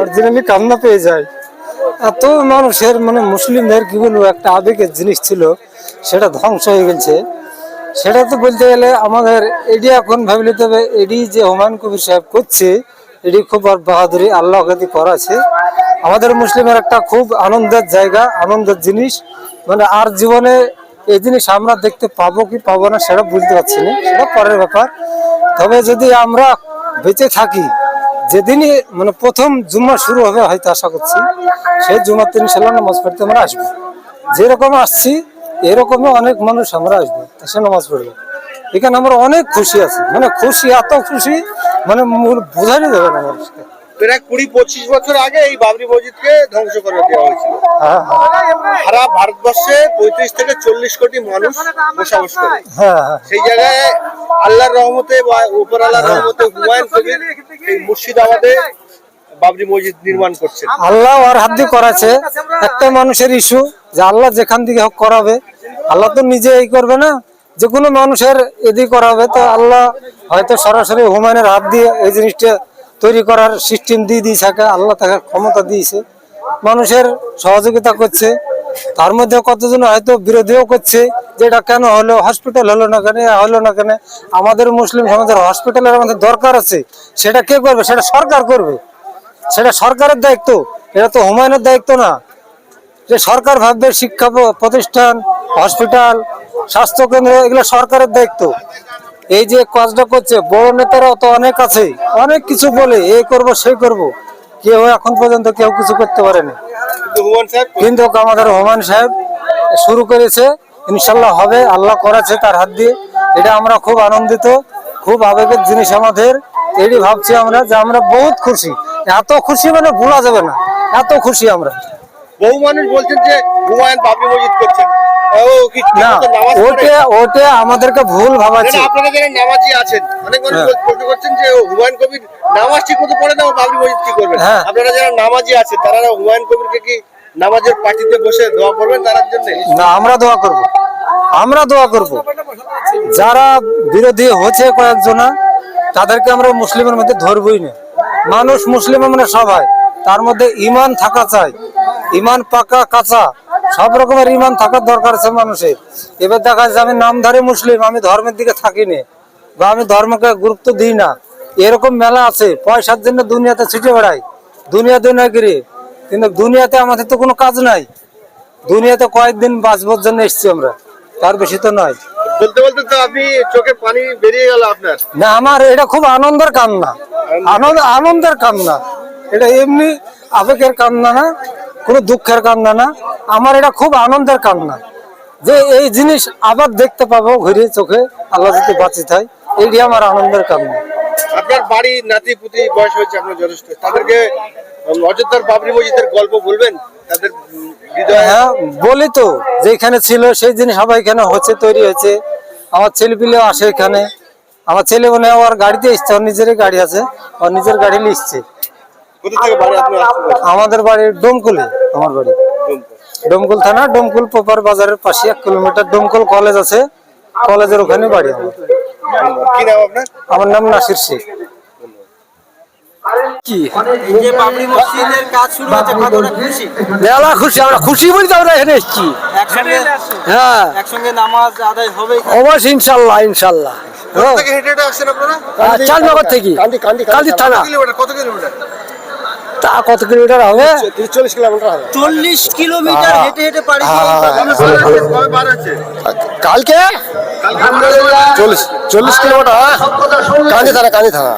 Originally কান্না পেয়ে যায়। এত মানুষের মানে মুসলিমদের কি বলব, একটা আবেগের জিনিস ছিল, সেটা ধ্বংস হয়ে গেছে। সেটা তো বলতে গেলে আমাদের এডি এখন ভাবি নিতে হবে এডি যে হুমায়ুন কবির সাহেব করছে, এডি খুব আর বাহাদুরি আল্লাহ কাদি করাছে। আমাদের মুসলিমের একটা খুব আনন্দের জায়গা, আনন্দের জিনিস। মানে আর জীবনে এই জিনিস আমরা দেখতে পাবো কি পাবো না, সেটা বুঝতে পারছি না। সেটা পরের ব্যাপার। তবে যদি আমরা বেঁচে থাকি যেদিনই মানে প্রথম জুম্মা শুরু হবে হয়তো আশা করছি, সেই জুম্মার দিন সেলাম নামাজ পড়তে আমরা আসব। যেরকম আসছি, এরকমই অনেক মানুষ আমরা আসব সে নামাজ পড়বে। এখানে আমরা অনেক খুশি আছি মানে খুশি, এত খুশি মানে বোঝানো যাবে না মানুষকে। প্রায় কুড়ি পঁচিশ বছর আগে এই বাবরি মসজিদকে ধ্বংস করে দেওয়া হয়েছিল। হ্যাঁ সারা ভারতবর্ষে পঁয়ত্রিশ থেকে চল্লিশ কোটি মানুষ বসবাস করে। সেই জায়গায় আল্লাহর রহমতে বা উপর আল্লাহর রহমতে হুমায়ুন কবির এই মুর্শিদাবাদে বাবরি মসজিদ নির্মাণ করছেন। আল্লাহ আর হাত দিয়ে করাছে। একটা মানুষের ইস্যু যে আল্লাহ যেখান থেকে হোক করাবে। আল্লাহ তো নিজে এই করবে না। যে কোনো মানুষের এদিক করাবে। তো আল্লাহ হয়তো সরাসরি হুমায়ুনের হাত দিয়ে এই জিনিসটা তৈরি করার সিস্টেম দিয়ে দিয়ে থাকে আল্লাহ তাকে ক্ষমতা দিয়েছে। মানুষের সহযোগিতা করছে। তার মধ্যে কতজন হয়তো বিরোধীও করছে যে এটা কেন হলো হসপিটাল হলো না কেন হলো না কেন, আমাদের মুসলিম সমাজের হসপিটালের আমাদের দরকার আছে। সেটা কে করবে? সেটা সরকার করবে। সেটা সরকারের দায়িত্ব। এটা তো হুমায়ুনের দায়িত্ব না। যে সরকার ভাববে শিক্ষা প্রতিষ্ঠান হসপিটাল স্বাস্থ্য কেন্দ্র এগুলো সরকারের দায়িত্ব। এই যে কাজটা করছে বড় নেতারাও তো অনেক আছে অনেক কিছু বলে এই করব সেই করব। কেউ এখন পর্যন্ত কেউ কিছু করতে পারেনি। কিন্তু সাহেব? আমাদের হুমায়ুন সাহেব শুরু করেছে ইনশাল্লাহ হবে আল্লাহ করেছে তার হাত দিয়ে। এটা আমরা খুব আনন্দিত খুব আবেগের জিনিস আমাদের। এটি ভাবছি আমরা যে আমরা বহুত খুশি। এত খুশি মানে ভোলা যাবে না এত খুশি আমরা। বহু মানুষ বলছেন যে হুমায়ুন বাবরি মসজিদ করছেন। না? ওটা ওটা আমাদেরকে ভুল ভাবাচ্ছে। আপনারা যারা নামাজি আছেন অনেক মানুষ হ্যাঁ। প্রশ্ন করছেন যে হুমায়ুন কবির নামাজ ঠিক মতো পড়ে না ও বাবরি মসজিদ কি করবেন হ্যাঁ। আপনারা যারা নামাজি আছেন তারা হুমায়ুন কবিরকে কি নামাজের পার্টিতে বসে দোয়া করবেন তার জন্য? না আমরা দোয়া করব। আমরা দোয়া করব। যারা বিরোধী হচ্ছে কয়েকজনা তাদেরকে আমরা মুসলিমের মধ্যে ধরবই না। মানুষ মুসলিম মানে সবাই। তার মধ্যে ইমান থাকা চাই। ইমান পাকা কাঁচা। সব রকমের ইমান থাকার দরকার আছে মানুষের। এবার দেখা যাচ্ছে আমি নাম ধরে মুসলিম আমি ধর্মের দিকে থাকি না বা আমি ধর্মকে গুরুত্ব দিই না। এরকম মেলা আছে পয়সার জন্য দুনিয়াতে ছুটে বেড়াই দুনিয়া দুনিয়াগিরি কিন্তু দুনিয়াতে আমাদের তো কোনো কাজ নাই। দুনিয়াতে কয়েকদিন বাঁচবার জন্য এসছি আমরা তার বেশি তো নয়। বলতে বলতে তো আপনি চোখে পানি বেরিয়ে গেল আপনার। না আমার এটা খুব আনন্দের কান্না। আনন্দ আনন্দের কান্না। এটা এমনি আবেগের কান্না না। কোনো দুঃখের কান্না না আমার এটা খুব আনন্দের কান্না যে এই জিনিস আবার দেখতে পাবো ঘুরে চোখে আল্লাহ যদি বাঁচি থাই এটি আমার আনন্দের কান্না আপনার বাড়ি নাতি পুতি বয়স হয়েছে আপনার যথেষ্ট। তাদেরকে অযোধ্যার বাবরি মসজিদের গল্প বলবেন? তাদের হ্যাঁ বলি তো যেখানে ছিল সেই জিনিস সবাই এখানে হচ্ছে তৈরি হয়েছে। আমার ছেলে পিলেও আসে এখানে। আমার ছেলে মনে হয় ওর গাড়িতে এসছে ওর নিজেরই গাড়ি আছে ওর নিজের গাড়ি লিখছে। কোথা থেকে বাড়ি আপনি আমাদের বাড়ি ডোমকুলে আমার বাড়ি। ডোমকুল থানা ডোমকুল পোপার বাজারের পাশে এক কিলোমিটার ডোমকুল কলেজ আছে। কলেজের ওখানে বাড়ি আমার কি নাম আপনার? আমার নাম নাসির শেখ। হ্যাঁ। অবশ্যই ইনশাল্লাহ থেকে চাঁদনগর কান্দি থানা। কত কিলোমিটার? তা কত কিলোমিটার হবে? চল্লিশ কিলোমিটার হবে। চল্লিশ কিলোমিটার হেঁটে হেঁটে কালকে? চল্লিশ চল্লিশ কিলোমিটার কান্দি থানা কান্দি থানা।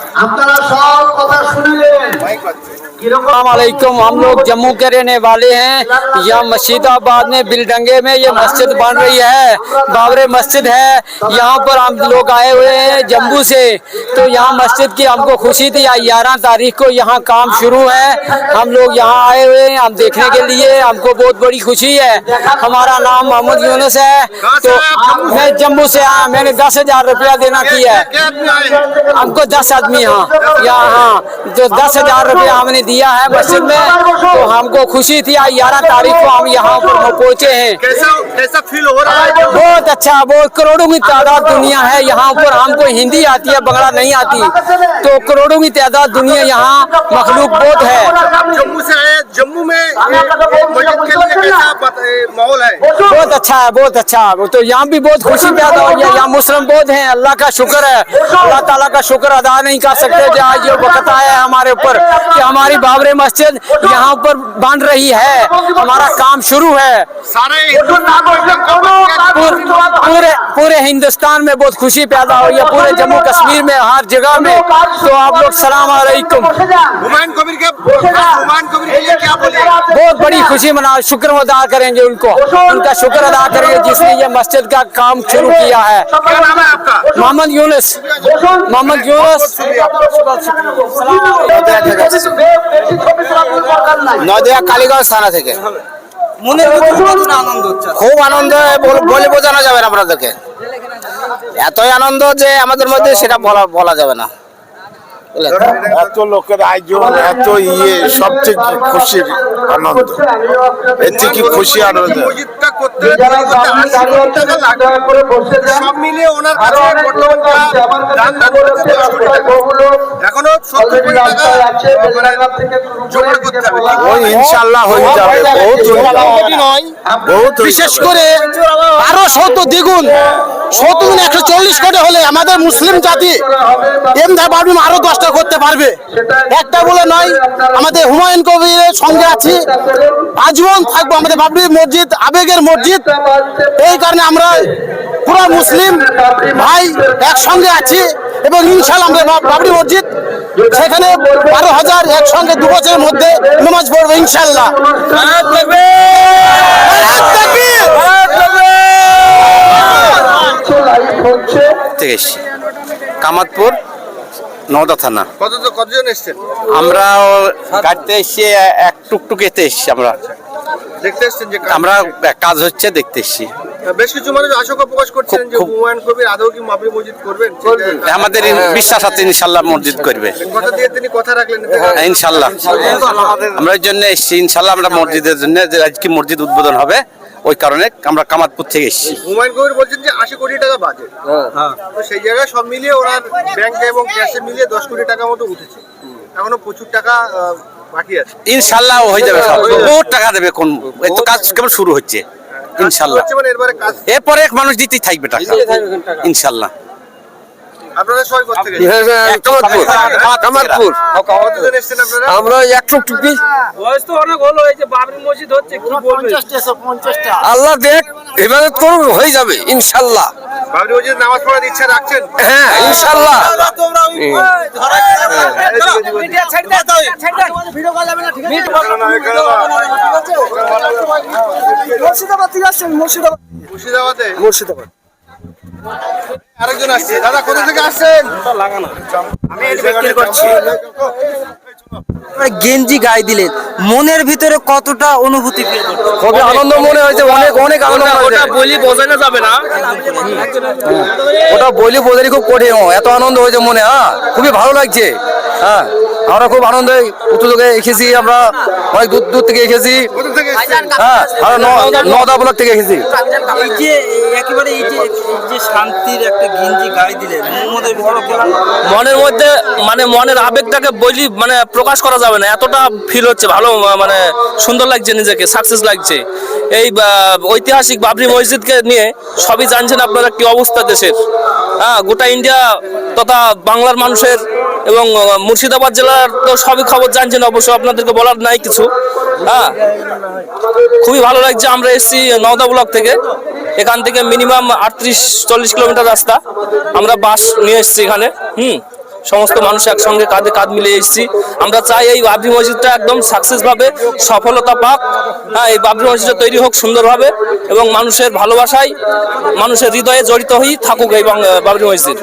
السلام علیکم، ہم لوگ جموں کے رہنے والے ہیں۔ یہاں مسجد آباد میں بلڈنگے میں یہ مسجد بن رہی ہے بابر مسجد ہے۔ یہاں پر ہم لوگ آئے ہوئے ہیں جمہو سے۔ تو یہاں مسجد کی ہم کو خوشی تھی گیارہ تاریخ کو یہاں کام شروع ہے۔ ہم لوگ یہاں آئے ہوئے ہیں، ہم دیکھنے کے لیے۔ ہم کو بہت بڑی خوشی ہے۔ ہمارا نام محمد یونس ہے۔ تو میں جموں سے آیا، میں نے دس ہزار روپیہ دینا کیا ہے۔ ہم کو دس آدمی ہاں یہاں ہاں تو دس ہزار روپیہ ہم نے دیا دیا ہے مسجد میں تو ہم کو خوشی تھی۔ آج گیارہ تاریخ کو ہم یہاں پر پہنچے ہیں۔ کیسا فیل ہو رہا ہے؟ بہت اچھا بہت کروڑوں کی تعداد دنیا ہے۔ یہاں پر ہم کو ہندی آتی ہے بنگلہ نہیں آتی۔ تو کروڑوں کی تعداد دنیا یہاں مخلوق بہت ہے۔ جموں سے جموں میں ماحول ہے۔ بہت اچھا ہے بہت اچھا ہے۔ تو یہاں بھی بہت خوشی پیدا ہوئی ہے۔ یہاں مسلم بہت ہیں۔ اللہ کا شکر ہے۔ اللہ تعالیٰ کا شکر ادا نہیں کر سکتے کہ آج یہ وقت آیا ہے ہمارے اوپر کہ ہماری بابر مسجد یہاں اوپر بن رہی ہے۔ ہمارا کام شروع ہے۔ پورے ہندوستان میں بہت خوشی پیدا ہوئی ہے۔ پورے جموں کشمیر میں ہر جگہ میں۔ تو آپ لوگ سلام علیکم۔ بہت بڑی خوشی منا شکر ادا आप लोग सलाम अलैकुम हुमायूं कबीर के हुमायूं कबीर के लिए क्या बोलिए बहुत बड़ी खुशी मना शुक्र अदा करेंगे उनको उनका शुक्र अदा करेंगे जिसने ये मस्जिद का काम शुरू किया है क्या नाम है आपका मोहम्मद यूनुस मोहम्मद यूनुस নদিয়া কালীগঞ্জ থানা থেকে মনের ভিতরে কতটা আনন্দ হচ্ছে খুব আনন্দ বল- বলে বোঝানো যাবে না আপনাদেরকে এতই আনন্দ যে আমাদের মধ্যে সেটা বলা বলা যাবে না বুঝলেন? এত লোকের আয়োজন এত ইয়ে সবচেয়ে খুশির আনন্দ এর থেকে খুশি আনন্দ সব দশ মানে হয়ে হয়ে হয়ে বিশেষ করে আরও শত দ্বিগুণ শত একশো চল্লিশ কোটি হলে আমাদের মুসলিম জাতি এম বাবরিম আরও দশটা করতে পারবে। একটা বলে নয় আমাদের হুমায়ুন কবিরের সঙ্গে আছি। আজীবন থাকব আমাদের বাবরি মসজিদ আবেগের মসজিদ। এই কারণে আমরা পুরো মুসলিম ভাই একসঙ্গে আছি এবং ইনশাল্লাহ আমরা বাবরি মসজিদ সেখানে বারো হাজার একসঙ্গে দু বছরের মধ্যে নামাজ পড়ব ইনশাল্লাহ থেকে এসছি। কামাতপুর নওদা থানা। কত কতজন এসছেন? আমরা গাড়িতে এসছি এক টুকটুকেতে এসছি আমরা। দেখতে এসছেন যে আমরা কাজ হচ্ছে দেখতে এসছি। বেশ কিছু মানুষ আশঙ্কা প্রকাশ করছেন যে হুমায়ুন কবির আদৌ কি মাবরি মসজিদ করবেন? আমাদের বিশ্বাস আছে ইনশাল্লাহ মসজিদ করবে। কথা দিয়ে তিনি কথা রাখলেন। হ্যাঁ, ইনশাল্লাহ। আমরা ওই জন্য এসছি। ইনশাল্লাহ আমরা মসজিদের জন্য যে আজকে মসজিদ উদ্বোধন হবে ওই কারণে আমরা কামাতপুর থেকে এসেছি। হুমায়ুন কবির বলছেন যে আশি কোটি টাকা বাজেট। তো সেই জায়গায় সব মিলিয়ে ওরা ব্যাংকে এবং ক্যাশে মিলিয়ে দশ কোটি টাকা মতো উঠেছে। এখনও প্রচুর টাকা বাকি আছে। ইনশাল্লাহ হয়ে যাবে সব। বহুত টাকা দেবে কোন এই তো কাজ কেবল শুরু হচ্ছে। ইনশাল্লাহ। এরপরে মানে এরপরে মানুষ দিতেই থাকবে টাকা। ইনশাল্লাহ। আমরা এক টুকটুকি বয়স তো অনেক হলো এই যে বাবরি মসজিদ হচ্ছে আল্লাহ দেখ ইবাদত করুন হয়ে যাবে ইনশাল্লাহ। বাবরি নামাজ পড়ার ইচ্ছা রাখছেন? হ্যাঁ ইনশাল্লাহ। মুর্শিদাবাদে? মুর্শিদাবাদ। আরেকজন আসছে। দাদা কোথা থেকে আসছেন? গেঞ্জি গায়ে দিলেন। মনের ভিতরে কতটা অনুভূতি ফিল খুবই আনন্দ মনে হয়েছে অনেক অনেক আনন্দ ওটা বলি বোঝানো যাবে না। ওটা বলি বোঝানি খুব কঠিন এত আনন্দ হয়েছে মনে হ্যাঁ? খুবই ভালো লাগছে হ্যাঁ? আমরা খুব আনন্দে উত্তর থেকে এসেছি আমরা অনেক দূর দূর থেকে এসেছি হ্যাঁ ন- নদা ব্লক থেকে এসেছি। এই যে একেবারে এই যে যে শান্তির একটা গেঞ্জি গায়ে দিলেন মনের মধ্যে মানে মনের আবেগটাকে বলি মানে প্রকাশ করা যাবে না। এতটা ফিল হচ্ছে ভালো মানে সুন্দর লাগছে নিজেকে সাকসেস লাগছে। এই ঐতিহাসিক বাবরি মসজিদকে নিয়ে সবই জানছেন আপনারা কি অবস্থা দেশের। হ্যাঁ গোটা ইন্ডিয়া তথা বাংলার মানুষের এবং মুর্শিদাবাদ জেলার তো সবই খবর জানছেন, অবশ্য আপনাদেরকে বলার নাই কিছু। হ্যাঁ? খুবই ভালো লাগছে, আমরা এসেছি নওদা ব্লক থেকে। এখান থেকে মিনিমাম আটত্রিশ, চল্লিশ কিলোমিটার রাস্তা। আমরা বাস নিয়ে এসেছি এখানে, হুম? সমস্ত মানুষ একসঙ্গে কাঁধে কাঁধ মিলিয়ে এসেছি। আমরা চাই এই বাবরি মসজিদটা একদম সাকসেস ভাবে সফলতা পাক। হ্যাঁ এই বাবরি মসজিদটা তৈরি হোক সুন্দরভাবে এবং মানুষের ভালোবাসায়, মানুষের হৃদয়ে জড়িত হয়েই থাকুক এই বাবরি মসজিদ।